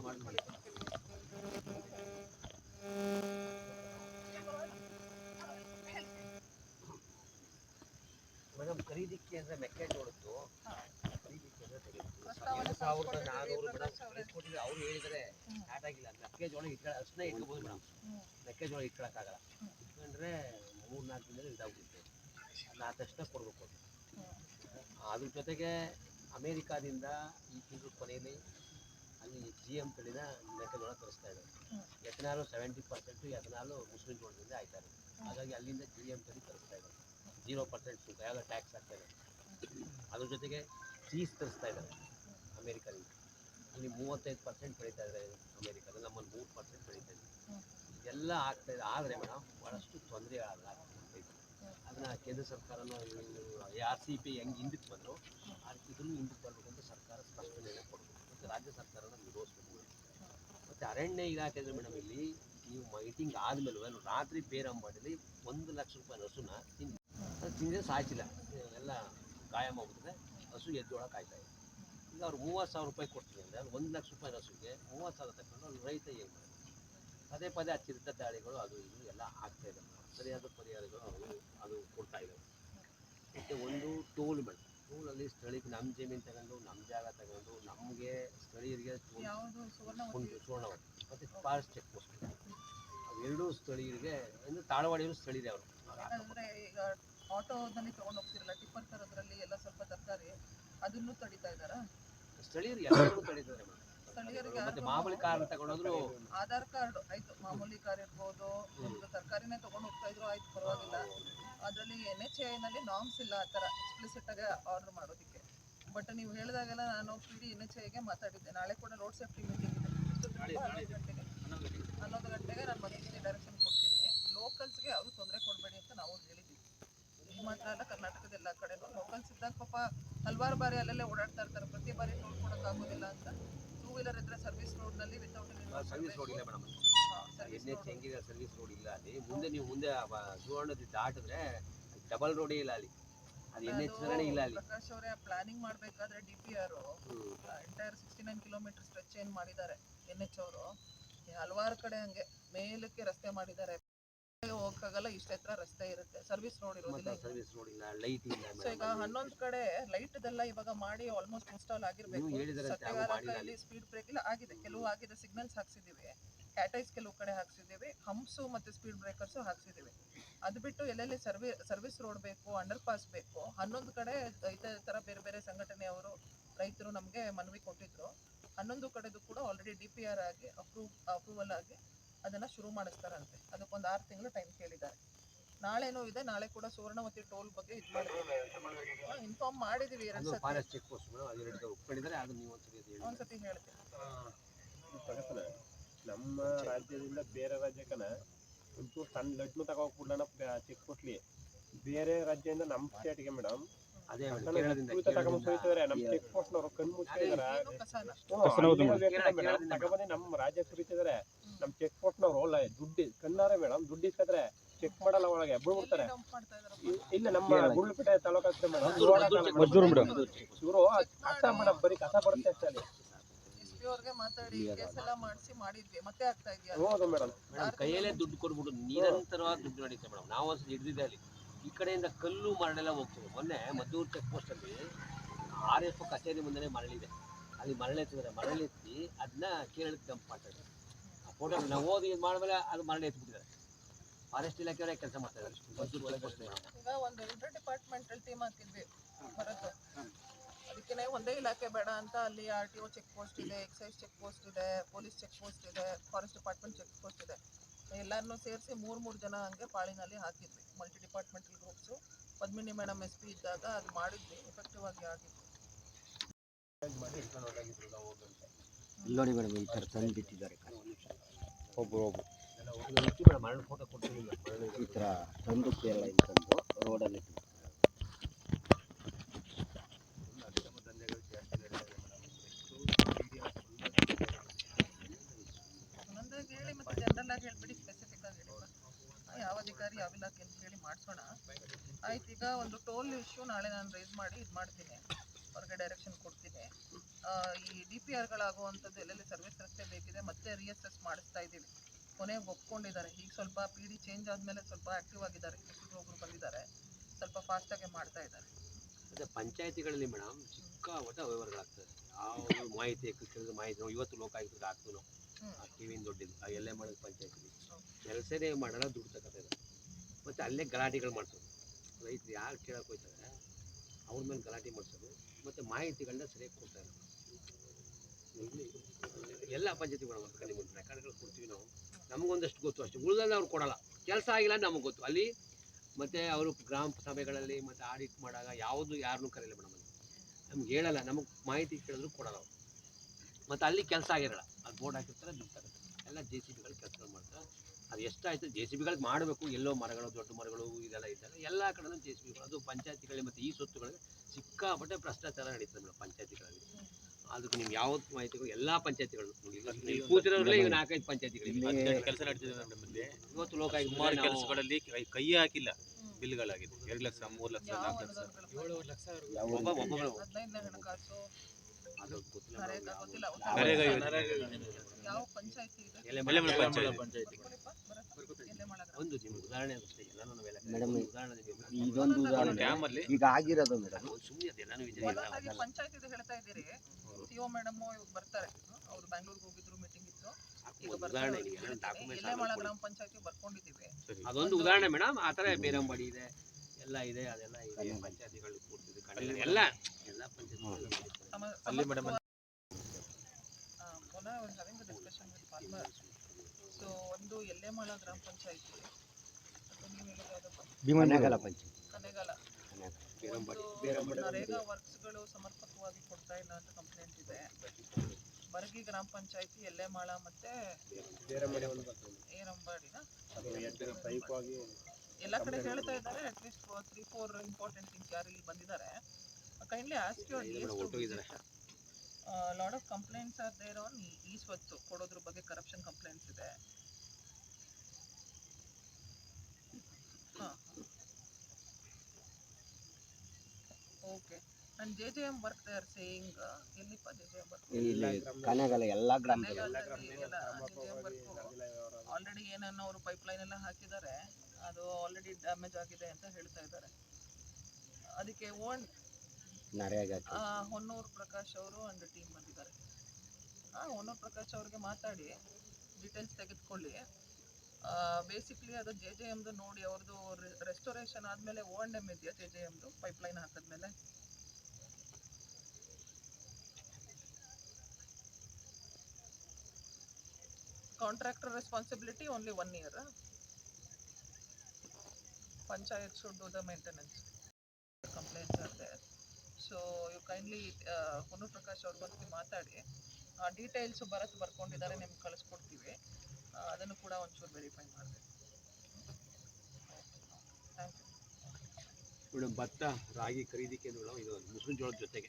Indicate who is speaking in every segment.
Speaker 1: ಮಾಡಿ ಮಾಡಿ ಮೇಡಮ್ ಖರೀದಿಕ್ಕೆ ಅಂದ್ರೆ ಮೆಕ್ಕೆಜೋಳದ್ದು ಖರೀದಿಕ್ಕೆ ಅಂದ್ರೆ ತೆಗೆದು ಸಾವಿರದ
Speaker 2: ಕಳ್ಸ್ಕೊಟ್ಟಿದ್ದೀವಿ,
Speaker 1: ನಾನೂರು ಮೇಡಮ್
Speaker 2: ಅವ್ರು
Speaker 1: ಹೇಳಿದ್ರೆ ಸ್ಟಾರ್ಟ್ ಆಗಿಲ್ಲ. ಮೆಕ್ಕೆಜೋಳ ಇಟ್ಕೊಳ್ಳ ಅಷ್ಟನ್ನ ಇಟ್ಕೋಬೋದು ಮೇಡಮ್. ಮೆಕ್ಕೆಜೋಳ ಇಟ್ಕೊಳಕ್ಕಾಗಲ್ಲ.
Speaker 2: ಹ್ಮ್.
Speaker 1: ಇಟ್ಕೊಂಡ್ರೆ ಮೂರು ನಾಲ್ಕು ದಿನದಲ್ಲಿ ಇದಾಗುತ್ತೆ ಆ ತಕ್ಷಣ ಕೊಡಬೇಕು ಅದ್ರ ಜೊತೆಗೆ ಅಮೇರಿಕಾದಿಂದ ಈ ತಿಂಗಳ ಕೊನೆಯಲ್ಲಿ ಅಲ್ಲಿ ಜಿ ಎಂ ತಳಿನ ಮೆಕ್ಕೆಜೋಳ ತರಿಸ್ತಾ ಇದ್ದಾರೆ. ಎಥನಾಲು ಸೆವೆಂಟಿ ಪರ್ಸೆಂಟು ಎಥನಾಲು ಮುಸ್ಲಿಂ ಜೋಳದಿಂದ ಆಯ್ತಾ ಹಾಗಾಗಿ ಅಲ್ಲಿಂದ ಜಿ ಎಂ ಕಡಿ ತರಿಸ್ತಾ ಇದ್ದಾರೆ. ಜೀರೋ ಪರ್ಸೆಂಟ್ ಸುಂಕ ಯಾವುದೋ ಟ್ಯಾಕ್ಸ್ ಆಗ್ತಾ ಅದ್ರ ಜೊತೆಗೆ ಚೀಸ್ ತರಿಸ್ತಾ ಇದ್ದಾರೆ ಅಮೇರಿಕಾದಿಂದ ಅಲ್ಲಿ ಮೂವತ್ತೈದು ಪರ್ಸೆಂಟ್ ಬೆಳೀತಾ ಇದ್ದಾರೆ ಅಮೇರಿಕಾದಲ್ಲಿ ನಮ್ಮಲ್ಲಿ ಮೂರು ಪರ್ಸೆಂಟ್ ಬೆಳೀತಾ ಇದೆ. ಇದೆಲ್ಲ ಆಗ್ತಾ ಇದೆ. ಆದರೆ ಮೇಡಮ್ ಭಾಳಷ್ಟು ತೊಂದರೆಗಳಲ್ಲ ಅದನ್ನ ಕೇಂದ್ರ ಸರ್ಕಾರನೂ ಆರ್ ಸಿ ಪಿ ಹೆಂಗೆ ಹಿಂದಕ್ಕೆ ಬಂದರು, ಅದಕ್ಕೆ ಇದನ್ನು ಹಿಂದಕ್ಕೆ ಬರಬೇಕು ಅಂತ ಸರ್ಕಾರ ಸ್ಪಷ್ಟನೆಯನ್ನು ಕೊಡಬೇಕು. ರಾಜ್ಯ ಸರ್ಕಾರನ ವಿರೋಧಿಸಬೇಕು ಮತ್ತು ಅರಣ್ಯ ಇಲಾಖೆ ಮೇಡಮ್ ಇಲ್ಲಿ ನೀವು ಮೈಟಿಂಗ್ ಆದಮೇಲೆ ರಾತ್ರಿ ಬೇರಂಬಾಡಲ್ಲಿ ಒಂದು ಲಕ್ಷ ರೂಪಾಯಿ ಹಸುನ ತಿಂದು ಅದು ತಿಂದರೆ ಸಾಯ್ತಿಲ್ಲ ಎಲ್ಲ ಗಾಯ ಹಸು ಎದ್ದೊಳಗೆ ಕಾಯ್ತಾ ಇದೆ. ಈಗ ಅವ್ರು ಮೂವತ್ತು ಸಾವಿರ ರೂಪಾಯಿ ಕೊಡ್ತೀನಿ ಅಂದರೆ ಅದು ಒಂದು ಲಕ್ಷ ರೂಪಾಯಿ ಹಸುಗೆ ಮೂವತ್ತು ಸಾವಿರ ತಗೊಂಡು ಅವ್ರು ರೈತ ಏನು ಮಾಡ್ತಾರೆ? ಪದೇ ಪದೇ ಆ ಚಿರತ ದಾಳಿಗಳು ಅದು ಇದು ಎಲ್ಲ ಆಗ್ತಾ ಇದೆ. ಸರಿಯಾದ ಪರಿಹಾರಗಳು ಅವರು ಅದು ಕೊಡ್ತಾ ಇದೆ ಮತ್ತು ಒಂದು ಟೋಲ್ ಮೇಡಮ್. ಟೋಲಲ್ಲಿ ಸ್ಥಳಕ್ಕೆ ನಮ್ಮ ಜಮೀನು ತಗೊಂಡು, ನಮ್ಮ ಜಾಗ ತಗೊಂಡು ನಮಗೆ ಸ್ಥಳೀಯರಿಗೆ ಸುವರ್ಣವತಿ. ಮತ್ತು ಫಾರೆಸ್ಟ್ ಚೆಕ್ ಪೋಸ್ಟ್ ಅವೆರಡೂ ಸ್ಥಳೀಯರಿಗೆ ಅಂದರೆ ತಾಳವಾಡಿಯವರು ಸ್ಥಳೀಯರೇ ಅವರು.
Speaker 2: ಯಾಕಂದರೆ ಈಗ ಆಟೋದಲ್ಲಿ ತಗೊಂಡು ಹೋಗ್ತಿರಲ್ಲ ಟಿಪ್ಪರ್ ತರೋದ್ರಲ್ಲಿ ಎಲ್ಲ ಸ್ವಲ್ಪ ತರಕಾರಿ ಅದನ್ನು ತಡಿತಾ ಇದ್ದಾರಾ?
Speaker 1: ಸ್ಥಳೀಯರು ಎಲ್ಲರೂ ತಡೀತಾರೆ
Speaker 2: ಸ್ಥಳೀಯರಿಗೆ
Speaker 1: ಮತ್ತೆ ಮಾಮೂಲಿ ಕಾರ್ ತಗೊಂಡೋದ್ರು
Speaker 2: ಆಧಾರ್ ಕಾರ್ಡ್ ಆಯ್ತು ಮಾಮೂಲಿ ಕಾರ್ ಇರ್ಬೋದು ಒಂದು ತರಕಾರಿನೇ ತಗೊಂಡು ಹೋಗ್ತಾ ಇದ್ರು ಆಯ್ತು ಪರವಾಗಿಲ್ಲ. ಅದರಲ್ಲಿ ಎನ್ ಎಚ್ನಲ್ಲಿ ನಾಮ್ಸ್ ಇಲ್ಲ ಆ ಥರ ಎಕ್ಸ್ಪ್ಲಿಸಿಟ್ ಆಗಿ ಆರ್ಡರ್ ಮಾಡೋದಕ್ಕೆ. ಬಟ್ ನೀವು ಹೇಳಿದಾಗೆಲ್ಲ ನಾನು ಪಿ ಡಿ ಎನ್ ಎಚ್ ಐಗೆ ಮಾತಾಡಿದ್ದೆ. ನಾಳೆ ಕೂಡ ರೋಡ್ ಸೇಫ್ಟಿ ಮೀಟಿಂಗ್ ಇದೆ? ಹನ್ನೊಂದು ಗಂಟೆಗೆ. ಹನ್ನೊಂದು ಗಂಟೆಗೆ. ನಾನು ಬಂದಿದ್ದೀನಿ ಡೈರೆಕ್ಷನ್ ಕೊಡ್ತೀನಿ. ಲೋಕಲ್ಸ್ಗೆ ಯಾವುದು ತೊಂದರೆ ಕೊಡಬೇಡಿ ಅಂತ ನಾವು ಹೇಳಿದ್ದೀವಿ ಇದು ಮಾತ್ರ ಅಲ್ಲ ಕರ್ನಾಟಕದ ಎಲ್ಲ ಕಡೆ ಲೋಕಲ್ಸ್ ಇದ್ದಾಗ ಪಾಪ ಹಲವಾರು ಬಾರಿ ಅಲ್ಲಲ್ಲೇ ಓಡಾಡ್ತಾ ಇರ್ತಾರೆ. ಪ್ರತಿ ಬಾರಿ ನೋಡ್ಕೊಳಕ್ಕಾಗೋದಿಲ್ಲ ಅಂತ. ಟೂ ವೀಲರ್ ಇದ್ರೆ ಸರ್ವಿಸ್ ರೋಡ್ನಲ್ಲಿ ವಿತೌಟ್
Speaker 1: ಸರ್ವಿಸ್ ರೋಡ್ ಇಲ್ಲ ಮೇಡಮ್.
Speaker 2: ಸರ್ವಿಸ್
Speaker 1: ಎನ್ ಎಚ್ ಹೆಂಗಿದೆ ಸರ್ವಿಸ್ ರೋಡ್ ಇಲ್ಲ ಅಲ್ಲಿ. ಮುಂದೆ ನೀವು ಮುಂದೆ ಸುವರ್ಣದ ದಾಟಿದ್ರೆ ಡಬಲ್ ರೋಡೇ ಇಲ್ಲ ಅಲ್ಲಿ.
Speaker 2: ಪ್ರಕಾಶ್ ಅವರೇ ಪ್ಲಾನಿಂಗ್ ಮಾಡಬೇಕಾದ್ರೆ D P R entire sixty nine kilometre stretch ಏನ್ ಮಾಡಿದ್ದಾರೆ ಎನ್ ಎಚ್ ಅವರು. ಹಲವಾರು ಕಡೆ ಹಂಗೆ ಮೇಲಕ್ಕೆ ರಸ್ತೆ ಮಾಡಿದ್ದಾರೆ. ಹೋಗಕ್ಕಾಗಲ್ಲ ಇಷ್ಟ ಹತ್ರ ರಸ್ತೆ ಇರುತ್ತೆ. ಸರ್ವಿಸ್ ರೋಡ್ ಇರೋದಿಲ್ಲ
Speaker 1: ಸರ್ವಿಸ್ ರೋಡ್ ಇಲ್ಲ ಲೈಟ್ ಇಲ್ಲ
Speaker 2: ಸೊ ಈಗ ಹನ್ನೊಂದು ಕಡೆ ಲೈಟ್ ಇದೆಲ್ಲ ಇವಾಗ ಮಾಡಿ ಆಲ್ಮೋಸ್ಟ್ ಇನ್ಸ್ಟಾಲ್ ಆಗಿರ್ಬೇಕು.
Speaker 1: ನೀವು ಹೇಳಿದ್ರೆ ನಾವು
Speaker 2: ಸತ್ಯಗಾರ
Speaker 1: ಮಾಡಿಲ್ಲ
Speaker 2: ಕೈಲಿ ಸ್ಪೀಡ್ ಬ್ರೇಕ್ ಇಲ್ಲ ಆಗಿದೆ. ಕೆಲವು ಆಗಿದೆ ಸಿಗ್ನಲ್ಸ್ ಹಾಕ್ಸಿದೀವಿ ಕ್ಯಾಟೈಸ್ ಕೆಲವು ಕಡೆ ಹಾಕ್ಸಿದೀವಿ ಹಂಪ್ಸು ಮತ್ತೆ ಸ್ಪೀಡ್ ಬ್ರೇಕರ್ಸು ಹಾಕ್ಸಿದೀವಿ ಅದು ಬಿಟ್ಟು ಎಲ್ಲೆಲ್ಲಿ ಸರ್ವಿ ಸರ್ವಿಸ್ ರೋಡ್ ಬೇಕು ಅಂಡರ್ ಪಾಸ್ ಬೇಕು ಹನ್ನೊಂದು ಕಡೆ ಇದೇ ಥರ ಬೇರೆ ಬೇರೆ ಸಂಘಟನೆಯವರು ರೈತರು ನಮಗೆ ಮನವಿ ಕೊಟ್ಟಿದ್ರು. ಹನ್ನೊಂದು ಕಡೆದು ಕೂಡ ಆಲ್ರೆಡಿ ಡಿ ಪಿ ಆರ್ ಆಗಿ ಅಪ್ರೂವ್ ಅಪ್ರೂವಲ್ ಆಗಿ ಅದನ್ನ ಶುರು ಮಾಡಿಸ್ತಾರಂತೆ. ಅದಕ್ಕೊಂದು ಆರು ತಿಂಗಳು ಟೈಮ್ ಕೇಳಿದ್ದಾರೆ. ನಾಳೆನೂ ಇದೆ ನಾಳೆ ಕೂಡ ಸುವರ್ಣವತಿ ಟೋಲ್ ಬಗ್ಗೆ ಇದು ಮಾಡಿದ್ದೀವಿ ಇನ್ಫಾರ್ಮ್ ಮಾಡಿದೀವಿ ಎರಡು ಸತಿ ಒಂದ್ಸತಿ ಹೇಳ್ತೀನಿ.
Speaker 3: ನಮ್ಮ ರಾಜ್ಯದಿಂದ ಬೇರೆ ರಾಜ್ಯಕ್ಕನ ಒಂಚೂರು ಸಣ್ಣ ಲಡ್ನು ತಗೋಬಿಡ್ಲನ ಚೆಕ್ ಕೊಟ್ಲಿ ಬೇರೆ ರಾಜ್ಯದಿಂದ ನಮ್ಮ ಸ್ಟೇಟ್ಗೆ ಮೇಡಮ್. ನಮ್ಮ ನಮ್ಮ ರಾಜ್ಯ ಸುರಿತಿದಾರೆ. ನಮ್ ಚೆಕ್ ಪೋಸ್ಟ್ ನವ್ರು ದುಡ್ಡು ಕಣ್ಣಾರೆ ಮೇಡಮ್ ದುಡ್ಡು ಇಸ್ಕತ್ರೆ ಚೆಕ್ ಮಾಡಲ್ಲ ಒಳಗೆ ಬಿಡ್ಬಿಡ್ತಾರೆ ಇಲ್ಲ ನಮ್ಮ ಗುಳ್ಳುಪೇಟೆ ತಾಲೂಕು. ಮೇಡಮ್. ಇವರು
Speaker 1: ಮೇಡಮ್
Speaker 3: ಕಸ ಮೇಡಮ್ ಬರೀ ಕಸ ಬರುತ್ತೆ ಅಷ್ಟೇ
Speaker 2: ಮಾತಾಡಿ ಕೇಸ್ ಎಲ್ಲ ಮಾಡಿಸಿ ಮಾಡಿದ್ವಿ. ಮತ್ತೆ ಆಗ್ತಾ ಇದೆಯಾ?
Speaker 3: ಹೌದು ಮೇಡಮ್
Speaker 1: ಮೇಡಮ್ ಕೈಯಲ್ಲೇ ದುಡ್ಡು ಕೊಡ್ಬಿಟ್ಟು ನಿರಂತರವಾಗಿ ದುಡ್ಡು ನಡೀತೆ ಮೇಡಮ್. ನಾವು ಒಂದು ಹಿಡಿದಿದೆ ಅಲ್ಲಿ. ಈ ಕಡೆಯಿಂದ ಕಲ್ಲು ಮರಳೆಲ್ಲ ಹೋಗ್ತದೆ. ಮೊನ್ನೆ ಮದ್ದೂರು ಚೆಕ್ ಪೋಸ್ಟ್ ಅಲ್ಲಿ ಆರ್ ಎಫ್ ಕಚೇರಿ ಮುಂದೆ ಮರಳಿದೆ ಅಲ್ಲಿ ಮರಳೆತ್ತಿದ್ದಾರೆ ಮರಳೆತ್ತಿ ಅದನ್ನ ಕೇರಳಕ್ಕೆ ಡಂಪ್ ಮಾಡ್ತಾರೆ ಆ ಫೋಟೋ ನಾವು ಓದಿ ಇದು ಮಾಡಿದ್ಮೇಲೆ ಅದು ಮರಳೆ ಎತ್ಬಿಟ್ಟಿದ್ದಾರೆ. ಫಾರೆಸ್ಟ್ ಇಲಾಖೆಯವರೇ ಕೆಲಸ ಮಾಡ್ತಾ ಇದ್ದಾರೆ. ಮದ್ದೂರು ಚೆಕ್ ಪೋಸ್ಟ್
Speaker 2: ಈಗ ಒಂದು ಇಂಟರ್ ಡಿಪಾರ್ಟ್ಮೆಂಟಲ್ ಟೀಮ್ ಹಾಕಿದ್ವಿ. ಅದಕ್ಕೆ ಒಂದೇ ಇಲಾಖೆ ಬೇಡ ಅಂತ ಅಲ್ಲಿ R T O check post ಇದೆ ಎಕ್ಸೈಸ್ ಚೆಕ್ ಪೋಸ್ಟ್ ಇದೆ ಪೊಲೀಸ್ ಚೆಕ್ ಪೋಸ್ಟ್ ಇದೆ ಫಾರೆಸ್ಟ್ ಡಿಪಾರ್ಟ್ಮೆಂಟ್ ಚೆಕ್ ಪೋಸ್ಟ್ ಇದೆ. ಎಲ್ಲರನ್ನೂ ಸೇರಿಸಿ ಮೂರು ಮೂರು ಜನ ಹಂಗೆ ಪಾಳಿನಲ್ಲಿ ಹಾಕಿದ್ವಿ multi departmental groups. Padmini madam S P ಇದ್ದಾಗ ಅದು ಮಾಡಿದ್ವಿ ಎಫೆಕ್ಟಿವ್ ಆಗಿ ಆಗಿತ್ತು.
Speaker 1: ಮಾಡಿ ಇಟ್ಕೊಂಡು ಹೋದಾಗಿದ್ರು ನಾವು ಹೋಗಂತೆ
Speaker 4: ಇಲ್ಲಿ ನೋಡಿ ಮೇಡಮ್ ಈ ಥರ ತಂದು ಬಿಟ್ಟಿದ್ದಾರೆ ಒಬ್ಬರು
Speaker 1: ಒಬ್ಬರು
Speaker 4: ಈ ಥರ ತಂದು ಕೇರಳ ತಂದು ರೋಡಲ್ಲಿ
Speaker 1: ಅಕ್ರಮ ದಂಧೆಗಳು ಜಾಸ್ತಿ ನಡೀತಾ ಇದೆ ಮೇಡಮ್ ಎಷ್ಟು ಮೀಡಿಯಾ
Speaker 2: ಒಂದೊಂದಾಗಿ ಹೇಳಿ ಆಗಿ ಹೇಳ್ಬಿಡಿ ಸ್ಪೆಸಿಫಿಕ್ ಆಗಿ ಹೇಳಿ ಯಾವ ಅಧಿಕಾರಿ, ಯಾವ ಇಲಾಖೆ ಅಂತ ಹೇಳಿ ಮಾಡಿಸೋಣ. ಆಯ್ತು, ಈಗ ಒಂದು ಟೋಲ್ ಇಶ್ಯೂ ನಾಳೆ ನಾನು ರೈಸ್ ಮಾಡಿ ಇದು ಮಾಡ್ತೀನಿ. ಹೊರಗೆ ಡೈರೆಕ್ಷನ್ ಕೊಡ್ತೀನಿ. ಈ ಡಿ ಪಿ ಆರ್ಗಳಾಗುವಂಥದ್ದು ಎಲ್ಲೆಲ್ಲಿ ಸರ್ವಿಸ್ ರಸ್ತೆ ಬೇಕಿದೆ, ಮತ್ತೆ ರಿಯಸೆಸ್ ಮಾಡಿಸ್ತಾ ಇದ್ದೀವಿ. ಕೊನೆಗೆ ಒಪ್ಕೊಂಡಿದ್ದಾರೆ. ಈಗ ಸ್ವಲ್ಪ ಪಿ ಡಿ ಚೇಂಜ್ ಆದಮೇಲೆ ಸ್ವಲ್ಪ ಆ್ಯಕ್ಟಿವ್ ಆಗಿದ್ದಾರೆ. ಒಬ್ಬರು ಬಂದಿದ್ದಾರೆ. ಸ್ವಲ್ಪ ಫಾಸ್ಟಾಗಿ ಮಾಡ್ತಾ ಇದ್ದಾರೆ.
Speaker 1: ಪಂಚಾಯತಿಗಳಲ್ಲಿ ಮೇಡಮ್ ಸಿಕ್ಕಾಪಟ್ಟೆ ವ್ಯವಹಾರಗಳಾಗ್ತದೆ. ಯಾವ ಮಾಹಿತಿ ಮಾಹಿತಿ, ಇವತ್ತು ಲೋಕಾಯುಕ್ತರಿಗೆ
Speaker 2: ಹ್ಮ್.
Speaker 1: ಆ ಟಿವಿನ ದುಡ್ಡಿದ್ದು ಆ ಎಲ್ಲೇ ಮಾಡೋದು ಪಂಚಾಯತಿ. ಕೆಲಸನೇ ಮಾಡಲ್ಲ, ದುಡ್ಡು ತಗೋತಾರೆ. ಮತ್ತು ಅಲ್ಲೇ ಗಲಾಟೆಗಳು ಮಾಡ್ಸೋದು. ರೈತರು ಯಾರು ಕೇಳಕ್ಕೆ ಹೋಗ್ತಾರೆ ಅವ್ರ ಮೇಲೆ ಗಲಾಟೆ ಮಾಡಿಸೋದು, ಮತ್ತು ಮಾಹಿತಿಗಳನ್ನ ಸರಿಯಾಗಿ ಕೊಡ್ತಾರೆ ಎಲ್ಲ ಪಂಚಾಯತಿಗಳು ಮುಂದೆ ರೆಕಾರ್ಡ್ಗಳು ಕೊಡ್ತೀವಿ ನಾವು. ನಮಗೊಂದಷ್ಟು ಗೊತ್ತು ಅಷ್ಟೇ. ಉಳಿದಲ್ಲಿ ಅವ್ರು ಕೊಡಲ್ಲ. ಕೆಲಸ ಆಗಿಲ್ಲ ನಮಗೆ ಗೊತ್ತು. ಅಲ್ಲಿ ಮತ್ತು ಅವರು ಗ್ರಾಮ ಸಭೆಗಳಲ್ಲಿ ಮತ್ತು ಆಡಿಟ್ ಮಾಡಾಗ ಯಾವುದು ಯಾರನ್ನೂ ಕರೆಯಲ್ಲ ಮೇಡಮ್ ನಮ್ಗೆ ಹೇಳಲ್ಲ, ನಮಗೆ ಮಾಹಿತಿ ಕೇಳಿದ್ರು ಕೊಡಲ್ಲ ಅವ್ರು. ಮತ್ತು ಅಲ್ಲಿ ಕೆಲಸ ಆಗಿರಲ್ಲ. ಅದು ಬೋರ್ಡ್ ಹಾಕಿರ್ತಾರೆ ಬಿಡ್ತಾರೆ ಎಲ್ಲ ಜೆ ಸಿ ಬಿಗಳು ಕೆಲಸ ಮಾಡ್ತಾರೆ. ಅದು ಎಷ್ಟಾಯ್ತು ಜೆ ಸಿ ಬಿಗಳಿಗೆ ಮಾಡಬೇಕು. ಎಲ್ಲೋ ಮರಗಳು ದೊಡ್ಡ ಮರಗಳು ಇದೆಲ್ಲ ಇದ್ದಾಗ ಎಲ್ಲ ಕಡೆನೂ ಜೆ ಸಿ ಬಿಗಳು ಅದು ಪಂಚಾಯತಿಗಳಿಗೆ ಮತ್ತು ಈ ಸ್ವತ್ತುಗಳಿಗೆ ಸಿಕ್ಕಾಪಟ್ಟೆ ಭ್ರಷ್ಟಾಚಾರ ನಡೀತದೆ ಮೇಡಮ್ ಪಂಚಾಯತಿಗಳಲ್ಲಿ. ಅದಕ್ಕೆ ನಿಮ್ಗೆ ಯಾವ ಮಾಹಿತಿಗಳು ಎಲ್ಲ ಪಂಚಾಯತಿಗಳು ಕೂತಿರೋದ್ರಲ್ಲೇ ಈಗ ನಾಲ್ಕೈದು ಪಂಚಾಯತಿಗಳು
Speaker 5: ಕೆಲಸ ನಡೀತಿದೆ ನಮ್ಮಲ್ಲಿ
Speaker 1: ಇವತ್ತು ಲೋಕಾಯುಕ್ತ
Speaker 5: ಸುಮಾರು ಕೆಲಸಗಳಲ್ಲಿ ಕೈ ಹಾಕಿಲ್ಲ. ಬಿಲ್ಗಳಾಗಿದೆ ಎರಡು ಲಕ್ಷ ಮೂರು ಲಕ್ಷ ನಾಲ್ಕು ಲಕ್ಷ.
Speaker 1: ಒಬ್ಬ
Speaker 5: ಒಬ್ಬ
Speaker 2: ಯಾವ-
Speaker 1: ಉದಾಹರಣೆ
Speaker 4: ಇದೊಂದು ಉದಾಹರಣೆ ಈಗ ಆಗಿರೋದು ಮೇಡಮ್.
Speaker 1: ಸುಮ್ಮನೆ
Speaker 2: ಬರ್ತಾರೆ ಅವ್ರು ಬ್ಯಾಂಗ್ಳೂರ್ಗೆ ಹೋಗಿದ್ರು ಮೀಟಿಂಗ್ ಇತ್ತು ಗ್ರಾಮ
Speaker 1: ಅದೊಂದು ಉದಾಹರಣೆ ಮೇಡಮ್. ಆತರ ಬೇರಂಬಡಿ ಇದೆ, ಎಲ್ಲ ಇದೆ, ಅದೆಲ್ಲ ಇದೆ, ಪಂಚಾಯತಿಗಳು ಕಣ್ಣಲ್ಲಿ ಎಲ್ಲ
Speaker 5: ಅಲ್ಲಿ ಮೇಡಮ್
Speaker 2: ಮೊನ್ನೆ a discussion with ಒಂದು ಎಲ್ಲೇಮಾಳ ಗ್ರಾಮ ಪಂಚಾಯತಿ. ಕನೆಗಾಲ ನರೇಗಾ ವರ್ಕ್ಸ್ಗಳು ಸಮರ್ಪಕವಾಗಿ ಕೊಡ್ತಾ ಇಲ್ಲ ಅಂತ ಕಂಪ್ಲೇಂಟ್ ಇದೆ. ಬರಗಿ ಗ್ರಾಮ ಪಂಚಾಯತಿ ಎಲ್ಲೇಮಾಳ ಮತ್ತೆ ಏರಂಬಾಡಿನ. ಎಲ್ಲ ಕಡೆ ಹೇಳ್ತಾ ಇದ್ದಾರೆ at least three four important things ಯಾರು ಇಲ್ಲಿ ಬಂದಿದ್ದಾರೆ. Kindly ask your. Lot of complaints are there on ಈ ಸ್ವತ್ತು ಕೊಡೋದ್ರ ಬಗ್ಗೆ ಕರಪ್ಷನ್ ಕಂಪ್ಲೇಂಟ್ಸ್ ಇದೆ. Okay and J J M work they are saying ಎಲ್ಲಿಪ್ಪ J J M work
Speaker 4: ಎಲ್ಲ ಗ್ರಾಮದಲ್ಲಿ.
Speaker 2: ಆಲ್ರೆಡಿ ಏನನ್ನ ಅವರು ಪೈಪ್ಲೈನ್ ಎಲ್ಲ ಹಾಕಿದ್ದಾರೆ. ಅದು ಆಲ್ರೆಡಿ ಡ್ಯಾಮೇಜ್ ಆಗಿದೆ ಅಂತ ಹೇಳ್ತಾ ಇದ್ದಾರೆ. ಅದಕ್ಕೆ ಓನ್
Speaker 4: ನರೇಗಾ
Speaker 2: ಹೊನ್ನೂರು ಪ್ರಕಾಶ್ ಅವರು ಅಂಡ್ ಟೀಮ್ ಬಂದಿದ್ದಾರೆ. ಆ, ಹೊನ್ನೂರು ಪ್ರಕಾಶ್ ಅವ್ರಿಗೆ ಮಾತಾಡಿ ಡೀಟೇಲ್ಸ್ ತೆಗೆದುಕೊಳ್ಳಿ. ಬೇಸಿಕ್ಲಿ ಅದು ಜೆ ಜೆ ಎಮ್ದು ನೋಡಿ ಅವ್ರದ್ದು ರೆಸ್ಟೋರೇಷನ್ ಆದಮೇಲೆ ಓ ಅಂಡ್ ಎಂ ಇದೆಯಾ ಜೆ ಜೆ ಎಮ್ದು ಪೈಪ್ಲೈನ್ ಹಾಕಿದ್ಮೇಲೆ? Contractor responsibility only one year panchayat should do the maintenance complaints are there so you kindly ಹೊನ್ನು ಪ್ರಕಾಶ್ ಅವ್ರ ಬಂದು ಮಾತಾಡಿ. ಡೀಟೇಲ್ಸ್ ಭರತ್ ಬರ್ಕೊಂಡಿದ್ದಾರೆ ನಿಮ್ಗೆ ಕಳಿಸ್ಕೊಡ್ತೀವಿ. ಅದನ್ನು ಕೂಡ ಒಂಚೂರು ವೆರಿಫೈ ಮಾಡಬೇಕು.
Speaker 1: ಮೇಡಮ್ ಭತ್ತ ರಾಗಿ ಖರೀದಿ ಕೇಂದ್ರಗಳು ಇದು ಮುಸ್ಲಿಂ ಜೋಳದ ಜೊತೆಗೆ.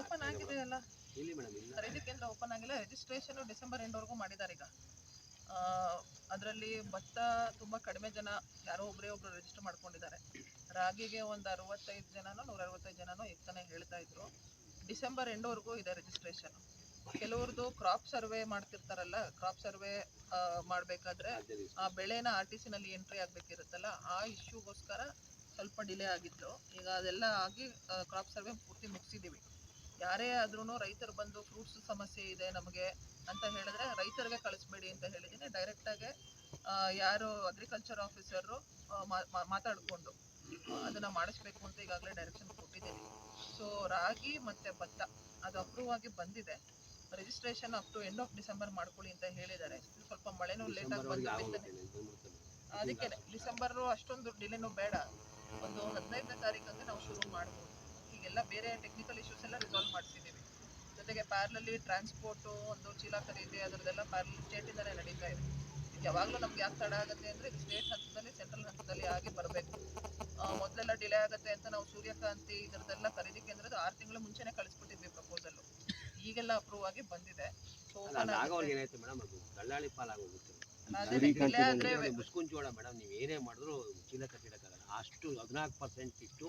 Speaker 2: ಓಪನ್ ಆಗಿದೆ ಅಲ್ಲ?
Speaker 1: ಇಲ್ಲಿ ಮೇಡಮ್ ಇಲ್ಲ.
Speaker 2: ಖರೀದಿ ಕೇಂದ್ರ ಓಪನ್ ಆಗಿಲ್ಲ. ರಿಜಿಸ್ಟ್ರೇಷನ್ ಡಿಸೆಂಬರ್ ಎಂಡ್ವರೆಗೂ ಮಾಡಿದ್ದಾರೆ ಈಗ. ಅದರಲ್ಲಿ ಭತ್ತ ತುಂಬ ಕಡಿಮೆ ಜನ, ಯಾರೋ ಒಬ್ಬರೇ ಒಬ್ಬರು ರಿಜಿಸ್ಟರ್ ಮಾಡ್ಕೊಂಡಿದ್ದಾರೆ. ರಾಗಿಗೆ ಒಂದು ಅರವತ್ತೈದು ಜನನೋ ನೂರ ಅರವತ್ತೈದು ಜನನೋ ಇರ್ತಾನೆ ಹೇಳ್ತಾ ಇದ್ರು. ಡಿಸೆಂಬರ್ ಎಂಡ್ವರೆಗೂ ಇದೆ ರಿಜಿಸ್ಟ್ರೇಷನ್ ಕೆಲವ್ರದ್ದು ಕ್ರಾಪ್ ಸರ್ವೆ ಮಾಡ್ತಿರ್ತಾರಲ್ಲ ಕ್ರಾಪ್ ಸರ್ವೆ ಮಾಡಬೇಕಾದ್ರೆ ಆ ಬೆಳೆನ ಆರ್ ಟಿ ಸಿನಲ್ಲಿ ಎಂಟ್ರಿ ಆಗಬೇಕಿರುತ್ತಲ್ಲ, ಆ ಇಶ್ಯೂಗೋಸ್ಕರ ಸ್ವಲ್ಪ ಡಿಲೇ ಆಗಿತ್ತು. ಈಗ ಅದೆಲ್ಲ ಆಗಿ ಕ್ರಾಪ್ ಸರ್ವೆ ಪೂರ್ತಿ ಮುಗಿಸಿದ್ದೀವಿ ಯಾರೇ ಆದ್ರೂ ರೈತರು ಬಂದು ಫ್ರೂಟ್ಸ್ ಸಮಸ್ಯೆ ಇದೆ ನಮಗೆ ಅಂತ ಹೇಳಿದ್ರೆ ರೈತರಿಗೆ ಕಳಿಸ್ಬೇಡಿ ಅಂತ ಹೇಳಿದ್ದೀನಿ. ಡೈರೆಕ್ಟಾಗಿ ಯಾರು ಅಗ್ರಿಕಲ್ಚರ್ ಆಫೀಸರು ಮಾತಾಡಿಕೊಂಡು ಅದನ್ನ ಮಾಡಿಸ್ಬೇಕು ಅಂತ ಈಗಾಗಲೇ ಡೈರೆಕ್ಷನ್ ಕೊಟ್ಟಿದ್ದೀನಿ. ಸೊ ರಾಗಿ ಮತ್ತೆ ಭತ್ತ ಅದು ಅಪ್ರೂವ್ ಆಗಿ ಬಂದಿದೆ. Registration up to end of December ಮಾಡ್ಕೊಳ್ಳಿ ಅಂತ ಹೇಳಿದ್ದಾರೆ. ಸ್ವಲ್ಪ ಮಳೆನೂ ಲೇಟ್ ಆಗಿ
Speaker 1: ಡಿಸೆಂಬರ್ವರೆಗೆ
Speaker 2: ಬಂದು
Speaker 1: ಆಗೋಗುತ್ತೆ
Speaker 2: ಅದಕ್ಕೆ ಡಿಸೆಂಬರ್ ಅಷ್ಟೊಂದು ಡಿಲೇನು ಬೇಡ. ಒಂದು ಹದಿನೈದನೇ ತಾರೀಕಂಗೆ ನಾವು ಶುರು ಮಾಡ್ಬೋದು. ಈಗೆಲ್ಲ ಬೇರೆ ಟೆಕ್ನಿಕಲ್ ಇಶ್ಯೂಸ್ ಎಲ್ಲ ರಿಸಾಲ್ವ್ ಮಾಡ್ತಿದ್ದೀವಿ. ಜೊತೆಗೆ ಪ್ಯಾರ್ಲಲ್ಲಿ ಟ್ರಾನ್ಸ್ಪೋರ್ಟು ಒಂದು ಚೀಲ ಖರೀದಿ ಅದರದ್ದೆಲ್ಲ ಪ್ಯಾರ್ಲ್ ಸ್ಟೇಟಿಂದಲೇ ನಡೀತಾ ಇದೆ. ಇದು ಯಾವಾಗಲೂ ನಮ್ಗೆ ಯಾಕೆ ತಡ ಆಗುತ್ತೆ ಅಂದರೆ ಇದು ಸ್ಟೇಟ್ ಹಂತದಲ್ಲಿ ಸೆಂಟ್ರಲ್ ಹಂತದಲ್ಲಿ ಆಗಿ ಬರಬೇಕು. ಮೊದಲೆಲ್ಲ ಡಿಲೇ ಆಗುತ್ತೆ ಅಂತ ನಾವು ಸೂರ್ಯಕಾಂತಿ ಇದರದ್ದೆಲ್ಲ ಖರೀದಿ ಕೇಂದ್ರದ ಆರು ತಿಂಗಳು ಮುಂಚೆನೇ ಕಳಿಸ್ಬಿಟ್ಟಿದ್ವಿ ಪ್ರಪೋಸಲ್ಲು ಈಗೆಲ್ಲ ಅಪ್ರೂವ್ ಆಗಿ ಬಂದಿದೆ.
Speaker 1: ಏನಾಯ್ತು ಮೇಡಮ್ ಅದು ದಳ್ಳಾಳಿ ಪಾಲಾಗೋಗುತ್ತೆ.
Speaker 2: ಅದೇ ಡಿಲೇ ಆದರೆ
Speaker 1: ಮುಸ್ಕುನ್ ಜೋಳ ಮೇಡಮ್ ನೀವು ಏನೇ ಮಾಡಿದ್ರು ಚೀಲ ಕಟ್ಟಿಡಕ್ಕಾಗಲ್ಲ ಅಷ್ಟು ಹದಿನಾಲ್ಕು ಪರ್ಸೆಂಟ್ ಇಟ್ಟು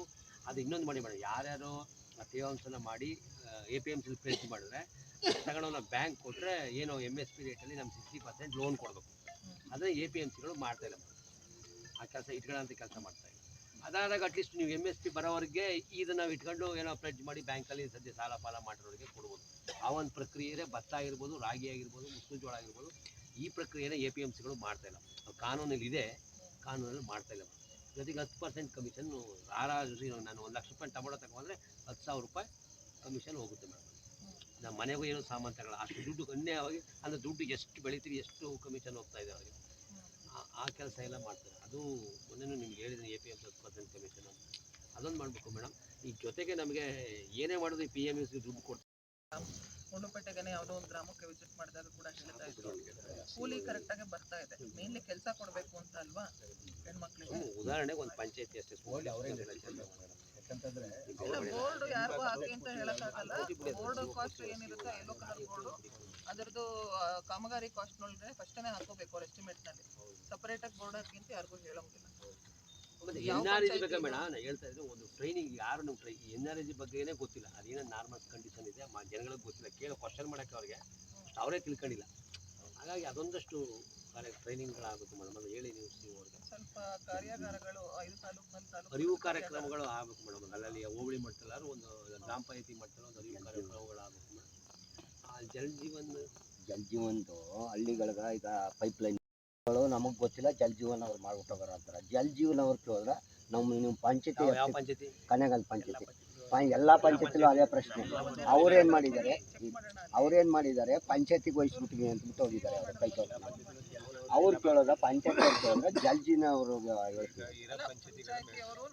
Speaker 1: ಅದು ಇನ್ನೊಂದು ಮಾಡಿ ಮಾಡಿ ಯಾರ್ಯಾರು ತೇವಾಂಶನ ಮಾಡಿ ಎ ಪಿ ಎಂ ಸಿಲಿ ಪ್ಲೇಸ್ ಮಾಡಿದ್ರೆ ತಗೊಂಡೋಗಿ ನಾವು ಬ್ಯಾಂಕ್ ಕೊಟ್ಟರೆ ಏನೋ ಎಂ ಎಸ್ ಪಿ ರೇಟಲ್ಲಿ ನಮ್ಗೆ ಸಿಕ್ಸ್ಟಿ ಪರ್ಸೆಂಟ್ ಲೋನ್ ಕೊಡಬೇಕು. ಅದನ್ನು ಎ ಪಿ ಎಂ ಸಿಗಳು ಮಾಡ್ತಾ ಆ ಕೆಲಸ ಇಟ್ಕೊಳ್ಳೋಂಥ ಕೆಲಸ ಮಾಡ್ತಾ ಇಲ್ಲ. ಅದಾದಾಗ ಅಟ್ಲೀಸ್ಟ್ ನೀವು ಎಂ ಎಸ್ ಪಿ ಬರೋವರೆಗೆ ಇದನ್ನ ನಾವು ಇಟ್ಕೊಂಡು ಏನೋ ಪ್ಲೆಡ್ಜ್ ಮಾಡಿ ಬ್ಯಾಂಕಲ್ಲಿ ಸದ್ಯ ಸಾಲ ಪಾಲ ಮಾಡಿರೋರಿಗೆ ಕೊಡ್ಬೋದು. ಆ ಒಂದು ಪ್ರಕ್ರಿಯೆ ಭತ್ತ ಆಗಿರ್ಬೋದು, ರಾಗಿ ಆಗಿರ್ಬೋದು ಮುಸ್ಲು ಜೋಳ ಆಗಿರ್ಬೋದು, ಈ ಪ್ರಕ್ರಿಯೆನ ಎ ಪಿ ಎಂ ಸಿಗಳು ಮಾಡ್ತಾ ಇಲ್ಲ. ಕಾನೂನಲ್ಲಿ ಇದೆ, ಕಾನೂನಲ್ಲಿ ಮಾಡ್ತಾ ಇಲ್ಲ ಜೊತೆಗೆ ಹತ್ತು ಪರ್ಸೆಂಟ್ ಕಮಿಷನ್ ರಾರಾಜು ನಾನು ಒಂದು ಲಕ್ಷ ರೂಪಾಯಿ ಟೊಮೊಟೊ ತಗೊಂಡ್ರೆ ಹತ್ತು ಸಾವಿರ ರೂಪಾಯಿ ಕಮಿಷನ್ ಹೋಗುತ್ತೆ ಮೇಡಮ್. ನಮ್ಮ ಮನೆಗೂ ಏನೋ ಸಾಮಾನು ತಗೊಳ್ಳ ಅಷ್ಟು ದುಡ್ಡು ಅನ್ಯಾಯವಾಗಿ ಅಂದರೆ ದುಡ್ಡು ಎಷ್ಟು ಬೆಳಿತೀವಿ ಎಷ್ಟು ಕಮಿಷನ್ ಹೋಗ್ತಾ ಇದೆ ಅವರಿಗೆ. ಆ- ಕೆಲಸ ಎಲ್ಲ ಮಾಡ್ತಾರೆ. ಅದು ಮೊನ್ನೆನೂ ನಿಮ್ಗೆ ಹೇಳಿದ್ದೀನಿ ಎ ಪಿ ಎಂ ಹತ್ತು ಪರ್ಸೆಂಟ್ ಕಮಿಷನ್ ಅಂತ. ಅದೊಂದು ಮಾಡಬೇಕು ಮೇಡಮ್. ಈ ಜೊತೆಗೆ ನಮಗೆ ಏನೇ ಮಾಡೋದು ಪಿ ಎಂ ಎಸ್ಗೆ ದುಡ್ಡು ಕೊಡ್ತಾರೆ.
Speaker 2: ಗುಂಡ್ಲುಪೇಟೆಗೆನೆ ಯಾವುದೋ ಒಂದು ಗ್ರಾಮಕ್ಕೆ ವಿಸಿಟ್ ಮಾಡಿದಾಗ ಕೂಲಿ ಕರೆಕ್ಟಾಗಿ ಬರ್ತಾ ಇದೆ. ಮೇನ್ಲಿ ಕೆಲಸ ಕೊಡಬೇಕು ಅಂತ ಅಲ್ವಾ ಹೆಣ್ಮಕ್ಳಿಗೆ?
Speaker 1: ಉದಾಹರಣೆಗೆ ಒಂದು ಪಂಚಾಯತಿ ಅಷ್ಟೇ ಬೋರ್ಡ್
Speaker 2: ಇಲ್ಲ ಬೋರ್ಡ್ ಯಾರಿಗೂ ಹಾಕಿ ಅಂತ ಹೇಳಕ್ಕಾಗಲ್ಲ. ಬೋರ್ಡ್ ಕಾಸ್ಟ್ ಏನಿರುತ್ತೆ ಎಲ್ಲೋ ಕಲರ್ ಬೋರ್ಡು ಅದರದ್ದು ಕಾಮಗಾರಿ ಕಾಸ್ಟ್ ನೋಡಿದ್ರೆ ಫಸ್ಟೇ ಹಾಕೋಬೇಕು ಅವ್ರ ಎಸ್ಟಿಮೇಟ್ನಲ್ಲಿ. ಸಪರೇಟ್ ಆಗಿ ಬೋರ್ಡ್ ಹಾಕಿ ಅಂತ ಯಾರಿಗೂ ಹೇಳೋಂಗಿಲ್ಲ.
Speaker 1: ಎನ್ ಆರ್ ಇ ಬಗ್ಗೆ
Speaker 2: ಪಂಚಾಯ್ತಿಗೂ?
Speaker 1: ನಾನು ಹೇಳ್ತಾ ಇದ್ದೆ ಒಂದು ಟ್ರೈನಿಂಗ್ ಯಾರು ನಮ್ಮ ಟ್ರೈ ಎನ್ ಆರ್ ಇ ಬಗ್ಗೆನೇ ಗೊತ್ತಿಲ್ಲ. ಅದೇನೋ ನಾರ್ಮಲ್ ಕಂಡೀಷನ್ ಇದೆ ಮ ಜನಗಳಿಗೆ ಗೊತ್ತಿಲ್ಲ. ಕೇಳಿ ಕ್ವಶನ್ ಮಾಡೋಕ್ಕೆ ಅವ್ರಿಗೆ. ಅವ್ರೇ ಅವರೇ ತಿಳ್ಕೊಂಡಿಲ್ಲ. ಹಾಗಾಗಿ ಅದೊಂದಷ್ಟು ಟ್ರೈನಿಂಗ್ಗಳಾಗಬೇಕು ಮೇಡಮ್. ಅದು ಹೇಳಿ ನೀವು ಸಿ
Speaker 2: ಸ್ವಲ್ಪ ಕಾರ್ಯಾಗಾರಗಳು ಐದು ತಾಲೂಕಿನಲ್ಲಿ ತಾಲೂಕು
Speaker 1: ಅರಿವು ಕಾರ್ಯಕ್ರಮಗಳು ಆಗಬೇಕು ಮೇಡಮ್. ಅಲ್ಲಲ್ಲಿ ಹೋಬಳಿ ಮಟ್ಟದಲ್ಲಾದ್ರು ಒಂದು ಗ್ರಾಮ ಪಂಚಾಯತಿ ಮಟ್ಟದಲ್ಲಿ ಒಂದು ಅರಿವು ಕಾರ್ಯಕ್ರಮಗಳು ಆಗುತ್ತೆ ಮೇಡಮ್. ಆ ಜಲ್ ಜೀವನ್
Speaker 4: ಜಲ್ ಜೀವನ್ದು ಹಳ್ಳಿಗಳಿಗೆ ಈಗ ಪೈಪ್ ಲೈನ್ ನಮಗೆ ಗೊತ್ತಿಲ್ಲ. ಜಲ್ ಜೀವನ್ ಅವ್ರು ಮಾಡ್ಬಿಟ್ಟು ಬರೋ ಅಂತಾರೆ. ಜಲ್ ಜೀವನ್ ಅವ್ರು ಕೇಳಿದ್ರೆ ನಮ್ಮ ನಿಮ್ಮ ಪಂಚಾಯತಿ
Speaker 1: ಯಾವ ಯಾವ ಪಂಚಾಯತಿ?
Speaker 4: ಕನೆಗಲ್ ಪಂಚಾಯತಿ. ಎಲ್ಲ ಪಂಚಾಯತಿಲೂ ಅದೇ ಪ್ರಶ್ನೆ. ಅವ್ರೇನ್ ಮಾಡಿದ್ದಾರೆ? ಅವ್ರೇನು ಮಾಡಿದ್ದಾರೆ? ಪಂಚಾಯತಿಗೆ ವಹಿಸ್ಬಿಟ್ಟಿವಿ ಅಂದ್ಬಿಟ್ಟು ಹೋಗಿದ್ದಾರೆ ಅವ್ರ ಕೈ ಅವ್ರು ಕೇಳೋದ ಪಂಚಾಯತ್ ಜಲ್ಜಿನ ಅವರು
Speaker 2: ಪಂಚಾಯ್ತಿಯವರು